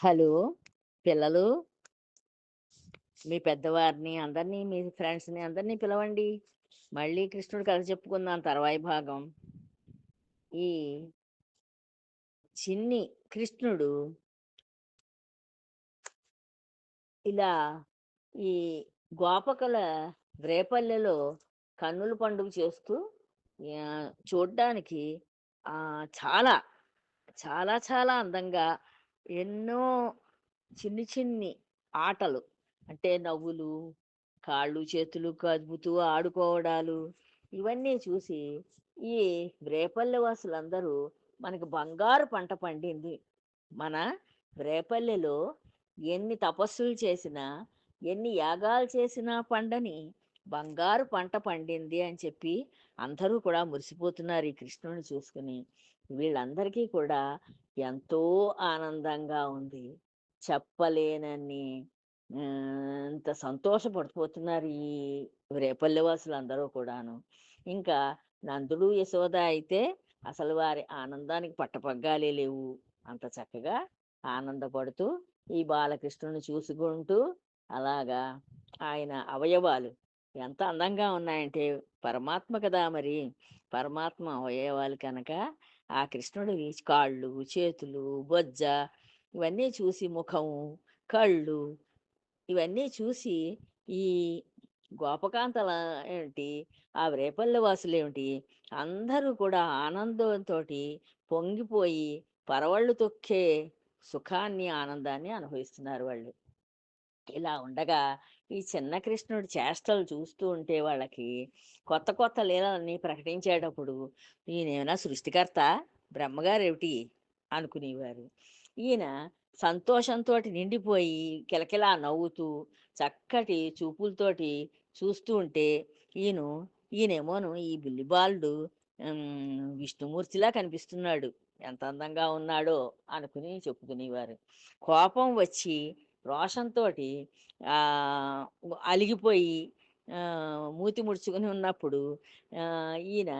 Hello! పిల్లలు మీ పెద్దవారిని అందరినీ, మీ ఫ్రెండ్స్‌ని అందరినీ పిలవండి. మళ్ళీ కృష్ణుడు కథ చెప్పుకుందాం తర్వాయి భాగం. ఈ చిన్ని కృష్ణుడు ఇలా ఈ గోపకుల రేపల్లెలో కన్నుల పండుగ చేస్తూ చూడ్డానికి చాలా, చాలా చాలా అందంగా ఎన్నో చిన్ని చిన్ని ఆటలు అంటే నవ్వులు, కాళ్ళు, చేతులు కదుపుతూ ఆడుకోవడాలు ఇవన్నీ చూసి ఈ రేపల్లె వాసులందరూ మనకి బంగారు పంట పండింది. మన రేపల్లెలో ఎన్ని తపస్సులు చేసినా, ఎన్ని యాగాలు చేసినా పండని బంగారు పంట పండింది అని చెప్పి అందరూ కూడా మురిసిపోతున్నారు ఈ కృష్ణుని చూసుకుని వీళ్ళందరికీ కూడా ఎంతో ఆనందంగా ఉంది. చెప్పలేనని ఇంత అంత సంతోషపడిపోతున్నారు ఈ రేపల్లెవాసులు వాసులందరూ కూడాను. ఇంకా నందుడు, యశోద అయితే అసలు వారి ఆనందానికి పట్టపగ్గాలే లేవు. అంత చక్కగా ఆనందపడుతూ ఈ బాలకృష్ణుని చూసుకుంటూ అలాగా ఆయన అవయవాలు ఎంత అందంగా ఉన్నాయంటే పరమాత్మ కదా మరి. పరమాత్మ అవయవాలు కనుక ఆ కృష్ణుడు కాళ్ళు, చేతులు, బొజ్జ ఇవన్నీ చూసి ముఖము, కళ్ళు ఇవన్నీ చూసి ఈ గోపకాంతల ఏంటి, ఆ రేపల్లె వాసులేమిటి అందరూ కూడా ఆనందంతోటి పొంగిపోయి పరవళ్ళు తొక్కే సుఖాన్ని, ఆనందాన్ని అనుభవిస్తున్నారు వాళ్ళు. ఇలా ఉండగా ఈ చిన్న కృష్ణుడి చేష్టలు చూస్తూ ఉంటే వాళ్ళకి కొత్త కొత్త లీలలన్నీ ప్రకటించేటప్పుడు ఈయనేమైనా సృష్టికర్త? బ్రహ్మగారేమిటి? అనుకునేవారు. ఈయన సంతోషంతో నిండిపోయి కిలకిలా నవ్వుతూ చక్కటి చూపులతోటి చూస్తూ ఉంటే ఈయను ఈయనేమోను ఈ బుల్లిబాలుడు విష్ణుమూర్తిలా కనిపిస్తున్నాడు. ఎంత అందంగా ఉన్నాడో అనుకుని చెప్పుకునేవారు. కోపం వచ్చి రోషంతో అలిగిపోయి మూతి ముడుచుకొని ఉన్నప్పుడు ఈయన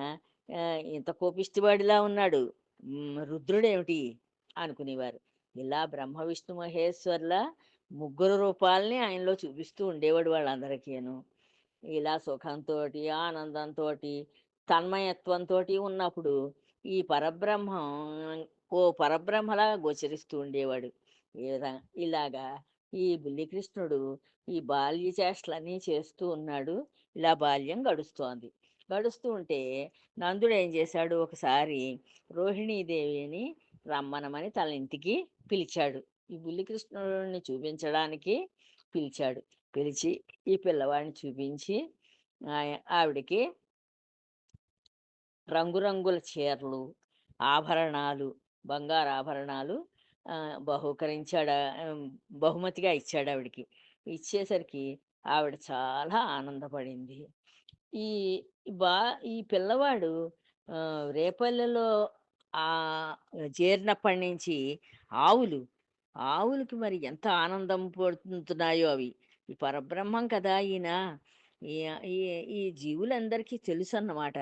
ఇంత కోపిష్టివాడిలా ఉన్నాడు. రుద్రుడేమిటి? అనుకునేవారు. ఇలా బ్రహ్మ, విష్ణు, మహేశ్వర్ల ముగ్గురు రూపాల్ని ఆయనలో చూపిస్తూ ఉండేవాడు వాళ్ళందరికీను. ఇలా సుఖంతోటి, ఆనందంతోటి, తన్మయత్వంతోటి ఉన్నప్పుడు ఈ పరబ్రహ్మం ఓ పరబ్రహ్మలా గోచరిస్తూ ఉండేవాడు. ఈ విధంగా ఇలాగా ఈ బుల్లికృష్ణుడు ఈ బాల్య చేష్టలన్నీ చేస్తూ ఉన్నాడు. ఇలా బాల్యం గడుస్తోంది. గడుస్తూ ఉంటే నందుడు ఏం చేశాడు ఒకసారి రోహిణీదేవిని రమ్మనమని తన ఇంటికి పిలిచాడు. ఈ బుల్లికృష్ణుడిని చూపించడానికి పిలిచాడు. పిలిచి ఈ పిల్లవాడిని చూపించి ఆవిడకి రంగురంగుల చీరలు, ఆభరణాలు, బంగారు ఆభరణాలు బహుకరించాడు బహుమతిగా ఇచ్చాడు ఆవిడికి ఇచ్చేసరికి ఆవిడ చాలా ఆనందపడింది. ఈ బా ఈ పిల్లవాడు రేపల్లెలో ఆ చేరినప్పటి నుంచి ఆవులు, ఆవులకి మరి ఎంత ఆనందం పడుతున్నాయో అవి. ఈ పరబ్రహ్మం కదా ఈయన. ఈ ఈ జీవులందరికీ తెలుసు అన్నమాట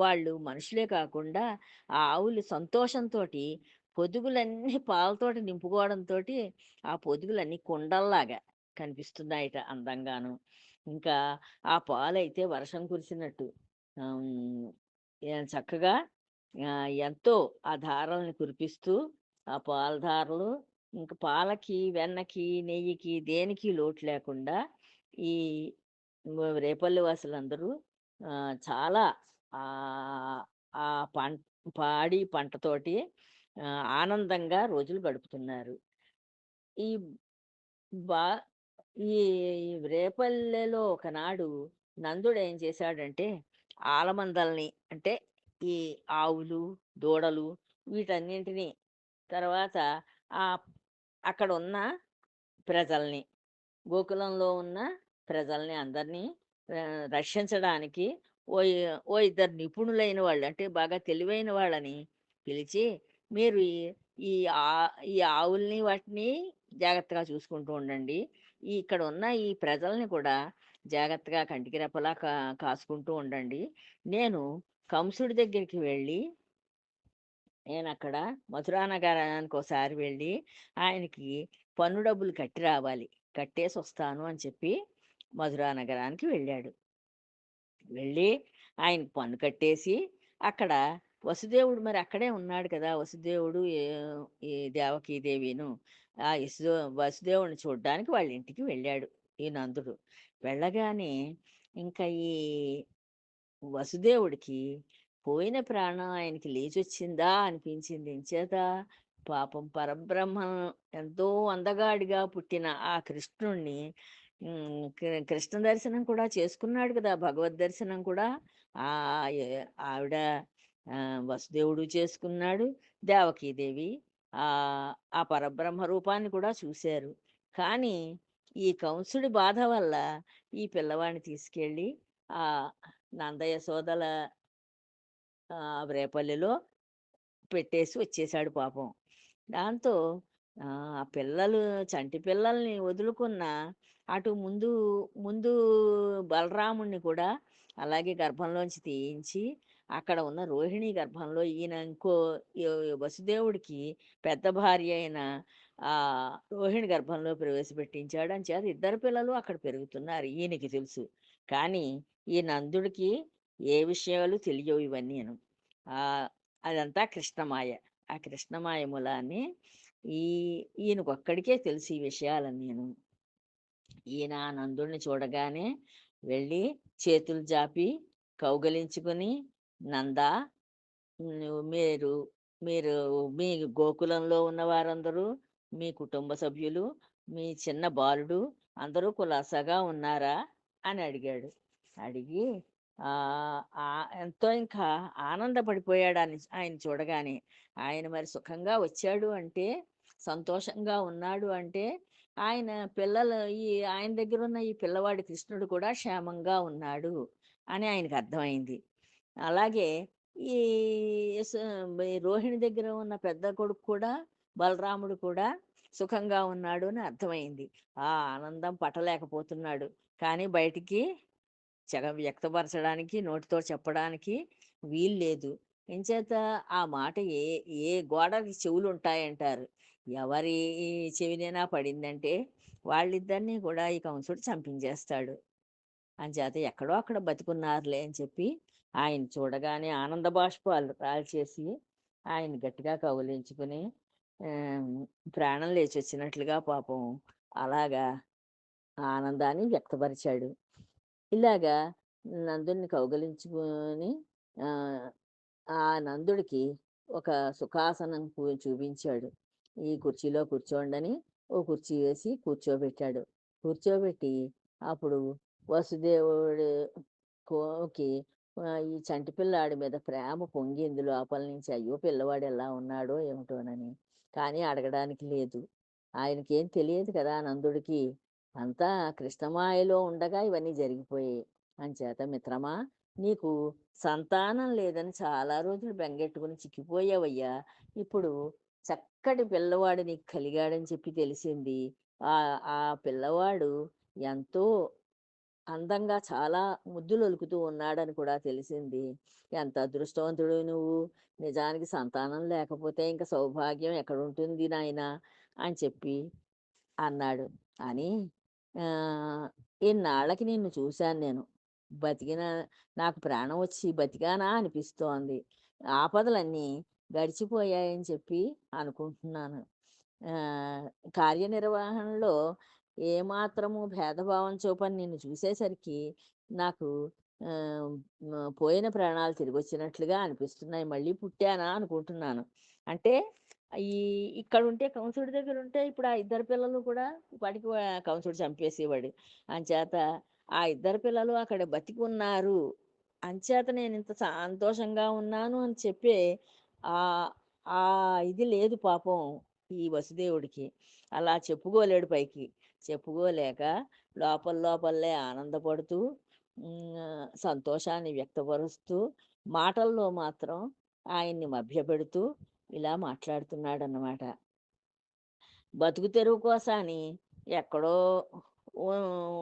వాళ్ళు మనుషులే కాకుండా ఆ ఆవులు సంతోషంతోటి పొదుగులన్నీ పాలతోటి నింపుకోవడంతోటి ఆ పొదుగులన్నీ కుండల్లాగా కనిపిస్తున్నాయట అందంగాను. ఇంకా ఆ పాలైతే వర్షం కురిసినట్టు చక్కగా ఎంతో ఆ ధారలను కురిపిస్తూ ఆ పాల ఇంకా పాలకి, వెన్నకి, నెయ్యికి దేనికి లోటు లేకుండా ఈ రేపల్లి వాసులందరూ చాలా ఆ పంట పాడి పంటతోటి ఆనందంగా రోజులు గడుపుతున్నారు. ఈ బా ఈ రేపల్లెలో ఒకనాడు నందుడు ఏం చేశాడంటే ఆలమందల్ని అంటే ఈ ఆవులు, దూడలు వీటన్నింటినీ తర్వాత అక్కడ ఉన్న ప్రజల్ని, గోకులంలో ఉన్న ప్రజల్ని అందరినీ రక్షించడానికి ఓ ఓ ఇద్దరు నిపుణులైన వాళ్ళు అంటే బాగా తెలివైన వాళ్ళని పిలిచి మీరు ఈ ఈ ఆ ఈ ఆవుల్ని వాటిని జాగ్రత్తగా చూసుకుంటూ ఉండండి. ఈ ఇక్కడ ఉన్న ఈ ప్రజల్ని కూడా జాగ్రత్తగా కంటికి రెప్పలా కా కాసుకుంటూ ఉండండి. నేను కంసుడి దగ్గరికి వెళ్ళి నేను అక్కడ మధురా నగరానికి ఒకసారి వెళ్ళి ఆయనకి పన్ను డబ్బులు కట్టి రావాలి కట్టేసి వస్తాను అని చెప్పి మధురా నగరానికి వెళ్ళాడు వెళ్ళి ఆయనకు పన్ను కట్టేసి అక్కడ వసుదేవుడు మరి అక్కడే ఉన్నాడు కదా! వసుదేవుడు ఈ ఈ దేవకీదేవిను ఆ యశుదో వసుదేవుడిని చూడడానికి వాళ్ళ ఇంటికి వెళ్ళాడు ఈ నందుడు. వెళ్ళగానే ఇంకా ఈ వసుదేవుడికి పోయిన ప్రాణం ఆయనకి లేచొచ్చిందా అనిపించింది. ఎంచేత పాపం పరబ్రహ్మ ఎంతో అందగాడిగా పుట్టిన ఆ కృష్ణుణ్ణి కృష్ణ దర్శనం కూడా చేసుకున్నాడు కదా! భగవద్ దర్శనం కూడా. ఆ ఆవిడ వసుదేవుడు చేసుకున్నాడు దేవకీదేవి ఆ పరబ్రహ్మ రూపాన్ని కూడా చూశారు. కానీ ఈ కంసుడి బాధ వల్ల ఈ పిల్లవాడిని తీసుకెళ్ళి ఆ నందయ్య సోదల రేపల్లిలో పెట్టేసి వచ్చేసాడు పాపం. దాంతో ఆ పిల్లలు చంటి పిల్లల్ని వదులుకున్న అటు ముందు ముందు బలరాముణ్ణి కూడా అలాగే గర్భంలోంచి తీయించి అక్కడ ఉన్న రోహిణి గర్భంలో ఈయన ఇంకో వసుదేవుడికి పెద్ద భార్య అయిన ఆ రోహిణి గర్భంలో ప్రవేశపెట్టించాడు అని చేత ఇద్దరు పిల్లలు అక్కడ పెరుగుతున్నారు ఈయనకి తెలుసు. కానీ ఈ నందుడికి ఏ విషయాలు తెలియవు ఇవన్నీ ఆ అదంతా కృష్ణమాయ. ఆ కృష్ణమాయ మూలాన్ని ఈ ఈయనకొక్కడికే తెలుసు ఈ విషయాలన్నీను. ఈయన ఆ నందుడిని చూడగానే వెళ్ళి చేతులు జాపి కౌగలించుకుని నందా? మీరు మీరు మీ గోకులంలో ఉన్న వారందరూ మీ కుటుంబ సభ్యులు మీ చిన్న బాలుడు అందరూ కులాసాగా ఉన్నారా? అని అడిగాడు. అడిగి ఎంతో ఇంకా ఆనందపడిపోయాడు అని ఆయన చూడగానే. ఆయన మరి సుఖంగా వచ్చాడు అంటే సంతోషంగా ఉన్నాడు అంటే ఆయన పిల్లలు ఈ ఆయన దగ్గర ఉన్న ఈ పిల్లవాడి కృష్ణుడు కూడా క్షేమంగా ఉన్నాడు అని ఆయనకు అర్థమైంది. అలాగే ఈ రోహిణి దగ్గర ఉన్న పెద్ద కొడుకు కూడా బలరాముడు కూడా సుఖంగా ఉన్నాడు అని అర్థమైంది. ఆ ఆనందం పట్టలేకపోతున్నాడు. కానీ బయటికి చగ వ్యక్తపరచడానికి నోటితో చెప్పడానికి వీలు లేదు. ఎంచేత ఆ మాట ఏ ఏ గోడకి చెవులు ఉంటాయంటారు ఎవరి చెవినైనా పడిందంటే వాళ్ళిద్దరినీ కూడా ఈ కంసుడు చంపించేస్తాడు. అంచేత ఎక్కడో అక్కడ బతికున్నారులే అని చెప్పి ఆయన చూడగానే ఆనంద బాష్పాలు రాల్చేసి ఆయన గట్టిగా కౌలించుకుని ప్రాణం లేచి వచ్చినట్లుగా పాపం అలాగా ఆనందాన్ని వ్యక్తపరిచాడు. ఇలాగా నందుని కౌగలించుకొని ఆ, నందుడికి ఒక సుఖాసనం చూపించాడు. ఈ కుర్చీలో కూర్చోండని ఓ కుర్చీ వేసి కూర్చోబెట్టాడు. కూర్చోబెట్టి అప్పుడు వసుదేవుడు కోకి ఈ చంటి పిల్లాడి మీద ప్రేమ పొంగింది లోపల నుంచి అయ్యో పిల్లవాడు ఎలా ఉన్నాడో ఏమిటోనని. కానీ అడగడానికి లేదు. ఆయనకేం తెలియదు కదా నందుడికి. అంతా కృష్ణమాయలో ఉండగా ఇవన్నీ జరిగిపోయాయి. అంచేత మిత్రమా నీకు సంతానం లేదని చాలా రోజులు బెంగెట్టుకుని చిక్కిపోయావయ్యా. ఇప్పుడు చక్కటి పిల్లవాడు నీకు కలిగాడని చెప్పి తెలిసింది. ఆ ఆ పిల్లవాడు ఎంతో అందంగా చాలా ముద్దులు ఒలుకుతూ ఉన్నాడని కూడా తెలిసింది. ఎంత అదృష్టవంతుడు నువ్వు. నిజానికి సంతానం లేకపోతే ఇంకా సౌభాగ్యం ఎక్కడ ఉంటుంది నాయనా? అని చెప్పి అన్నాడు. అని ఆ, ఇన్నాళ్ళకి నిన్ను చూశాను నేను. బతికిన నాకు ప్రాణం వచ్చి బతికానా అనిపిస్తోంది. ఆపదలన్నీ గడిచిపోయాయని చెప్పి అనుకుంటున్నాను. కార్యనిర్వహణలో ఏమాత్రము భేదభావం చూపని నేను చూసేసరికి నాకు పోయిన ప్రాణాలు తిరిగి వచ్చినట్లుగా అనిపిస్తున్నాయి. మళ్ళీ పుట్టానా అనుకుంటున్నాను. అంటే ఈ ఇక్కడ ఉంటే కంసుడి దగ్గర ఉంటే ఇప్పుడు ఆ ఇద్దరు పిల్లలు కూడా వాడికి కంసుడు చంపేసేవాడు. అంచేత ఆ ఇద్దరు పిల్లలు అక్కడ బతికి ఉన్నారు అంచేత నేను ఇంత సంతోషంగా ఉన్నాను అని చెప్పే ఆ ఆ ఇది లేదు పాపం ఈ వసుదేవుడికి. అలా చెప్పుకోలేడు పైకి. చెప్పుకోలేక లోపల లోపలే ఆనందపడుతూ సంతోషాన్ని వ్యక్తపరుస్తూ మాటల్లో మాత్రం ఆయన్ని మభ్యపెడుతూ ఇలా మాట్లాడుతున్నాడు అన్నమాట బతుకు తెరువు కోసాని ఎక్కడో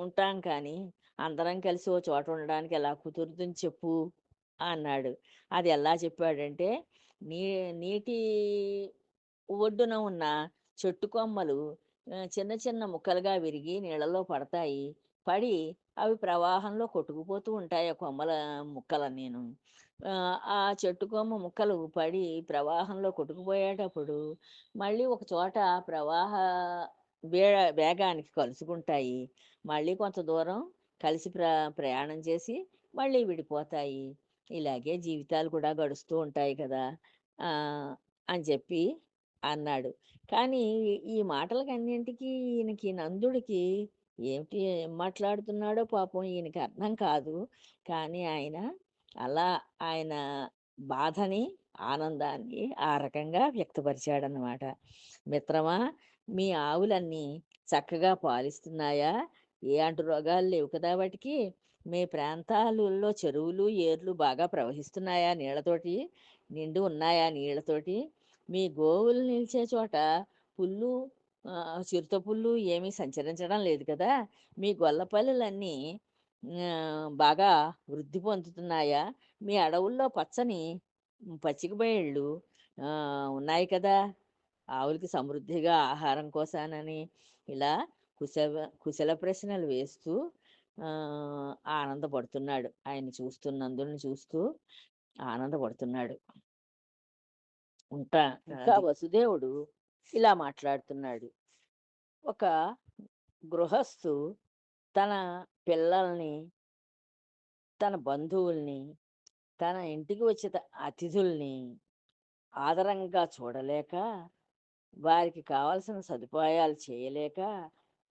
ఉంటాం కానీ అందరం కలిసి ఓ చోట ఉండడానికి ఎలా కుదురుతుంది చెప్పు అన్నాడు. అది ఎలా చెప్పాడంటే నీ నీటి ఒడ్డున ఉన్న చెట్టు కొమ్మలు చిన్న చిన్న ముక్కలుగా విరిగి నీళ్ళలో పడతాయి. పడి అవి ప్రవాహంలో కొట్టుకుపోతూ ఉంటాయి ఆ కొమ్మల ముక్కల నేను ఆ చెట్టు కొమ్మ ముక్కలు పడి ప్రవాహంలో కొట్టుకుపోయేటప్పుడు మళ్ళీ ఒక చోట ప్రవాహ వే వేగానికి కలుసుకుంటాయి. మళ్ళీ కొంత దూరం కలిసి ప్ర ప్రయాణం చేసి మళ్ళీ విడిపోతాయి. ఇలాగే జీవితాలు కూడా గడుస్తూ ఉంటాయి కదా. అని చెప్పి అన్నాడు. కానీ ఈ- మాటలకన్నింటికీ ఈయనకి నందుడికి ఏమిటి ఏం మాట్లాడుతున్నాడో పాపం ఈయనకి అర్థం కాదు. కానీ ఆయన అలా ఆయన బాధని ఆనందాన్ని ఆ రకంగా వ్యక్తపరిచాడనమాట మిత్రమా మీ ఆవులన్నీ చక్కగా పాలిస్తున్నాయా? ఏ అంటు రోగాలు లేవు కదా వాటికి? మీ ప్రాంతాలలో చెరువులు ఏర్లు బాగా ప్రవహిస్తున్నాయా నీళ్ళతోటి? నిండు ఉన్నాయా నీళ్ళతోటి? మీ గోవులు నిలిచే చోట పుల్లు చిరుత పుల్లు ఏమీ సంచరించడం లేదు కదా! మీ గొల్లపల్లెలన్నీ బాగా వృద్ధి పొందుతున్నాయా? మీ అడవుల్లో పచ్చని పచ్చిక బయళ్ళు ఉన్నాయి కదా! ఆవులకి సమృద్ధిగా ఆహారం కోసానని ఇలా కుశల కుశల ప్రశ్నలు వేస్తూ ఆనందపడుతున్నాడు. ఆయన చూస్తున్నందుని చూస్తూ ఆనందపడుతున్నాడు. ఉంటా ఇంకా. వసుదేవుడు ఇలా మాట్లాడుతున్నాడు ఒక గృహస్థు తన పిల్లల్ని తన బంధువుల్ని తన ఇంటికి వచ్చే త- అతిథుల్ని ఆదరంగా చూడలేక వారికి కావలసిన సదుపాయాలు చేయలేక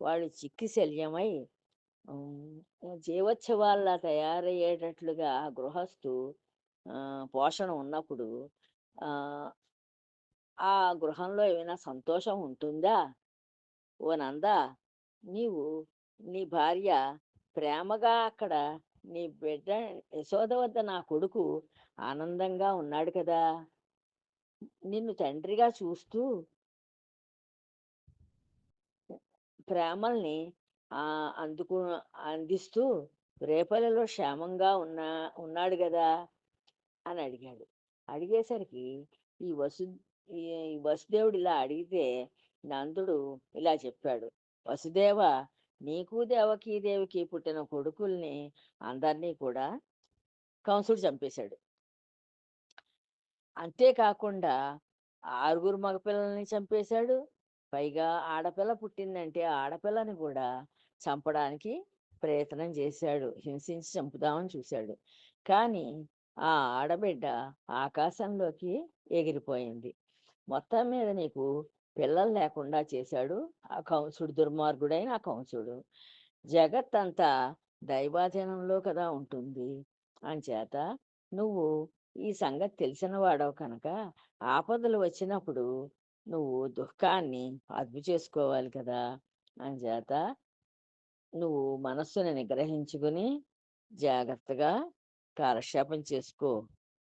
వాళ్ళు చిక్కి శల్యమై జీవోత్సవాల్లా తయారయ్యేటట్లుగా ఆ గృహస్థు పోషణ ఉన్నప్పుడు ఆ, గృహంలో ఏమైనా సంతోషం ఉంటుందా? ఓ నందా నీవు నీ భార్య ప్రేమగా అక్కడ నీ బిడ్డ యశోద వద్ద నా కొడుకు ఆనందంగా ఉన్నాడు కదా? నిన్ను తండ్రిగా చూస్తూ ప్రేమల్ని ఆ అందుకు అందిస్తూ రేపలలో క్షేమంగా ఉన్నా ఉన్నాడు కదా? అని అడిగాడు. అడిగేసరికి ఈ వసు ఈ వసుదేవుడు ఇలా అడిగితే నందుడు ఇలా చెప్పాడు. వసుదేవ నీకు దేవకీ దేవికి పుట్టిన కొడుకుల్ని అందరినీ కూడా కంసుడు చంపేశాడు. అంతేకాకుండా ఆరుగురు మగపిల్లల్ని చంపేశాడు. పైగా ఆడపిల్ల పుట్టిందంటే ఆడపిల్లని కూడా చంపడానికి ప్రయత్నం చేశాడు. హింసించి చంపుదామని చూశాడు. కానీ ఆ ఆడబిడ్డ ఆకాశంలోకి ఎగిరిపోయింది. మొత్తం మీద నీకు పిల్లలు లేకుండా చేశాడు ఆ కంసుడు దుర్మార్గుడైన ఆ కంసుడు జగత్ అంతా దైవాధీనంలో కదా ఉంటుంది. అంచేత నువ్వు ఈ సంగతి తెలిసిన వాడవు కనుక ఆపదలు వచ్చినప్పుడు నువ్వు దుఃఖాన్ని అదుపు చేసుకోవాలి కదా. అంచేత నువ్వు మనస్సుని నిగ్రహించుకుని జాగ్రత్తగా కాలక్షేపం చేసుకో.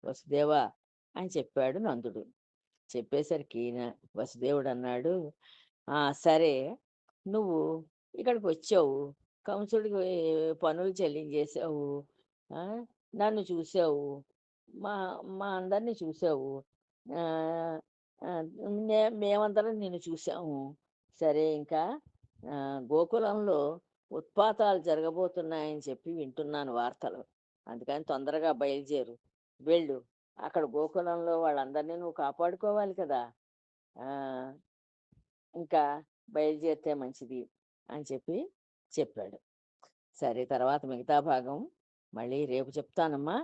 వసుదేవా అని చెప్పాడు నందుడు. చెప్పేసరికి న- వసుదేవుడు అన్నాడు "ఆ, సరే నువ్వు ఇక్కడికి వచ్చావు కంసుడికి పనులు చెల్లించేసావు నన్ను చూసావు మా మా అందరినీ చూసావు మేమందరం నిన్ను చూసాము సరే ఇంకా గోకులంలో ఉత్పాతాలు జరగబోతున్నాయని చెప్పి వింటున్నాను వార్తలు. అందుకని తొందరగా బయలుదేరు. వెళ్ళు. అక్కడ గోకులంలో వాళ్ళందరినీ నువ్వు కాపాడుకోవాలి కదా. ఇంకా బయలుదేరితే మంచిది అని చెప్పి చెప్పాడు. సరే తర్వాత మిగతా భాగం మళ్ళీ రేపు చెప్తానమ్మా.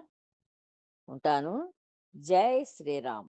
ఉంటాను. జై శ్రీరామ్.